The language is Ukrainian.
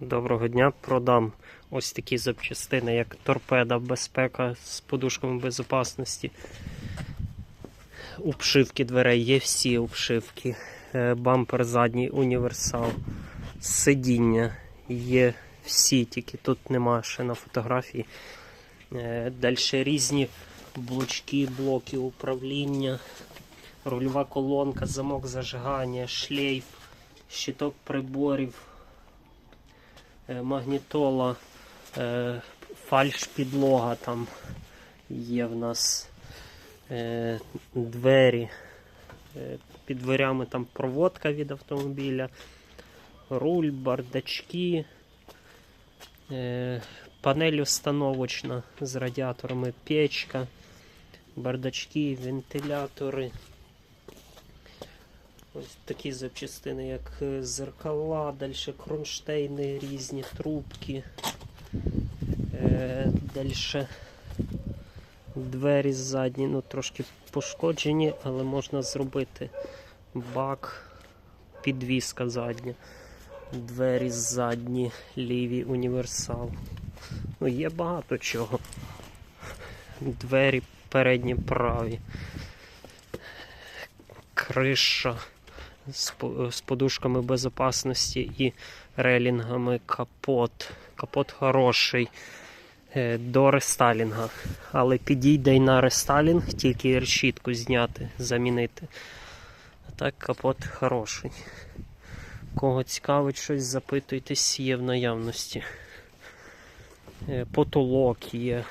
Доброго дня. Продам ось такі запчастини, як торпеда, безпека з подушками безпечності. Обшивки дверей є всі обшивки. Е, Бампер задній універсал. Сидіння є всі, тільки тут нема ще на фотографії. Далі різні блочки, блоки управління, рульова колонка, замок зажигання, шлейф, щиток приборів, е, магнітола, е, фальш підлога там є в нас е, двері. Е, Під дверями там проводка від автомобіля, руль, бардачки, е, панель установочна з радіаторами, печка, бардачки, вентилятори. Ось такі запчастини, як е, зеркала, далі кронштейни, різні трубки. Е, далі двері задні, ну трошки пошкоджені, але можна зробити бак, підвіска задня, двері задні, ліві універсал. Ну, є багато чого. Двері передні праві. Криша з, подушками безпечності і релінгами капот. Капот хороший е, до рестайлінга. Але підійде й на рестайлінг, тільки решітку зняти, замінити. А так капот хороший. Кого цікавить щось, запитуйтесь, є в наявності. Е, Потолок є,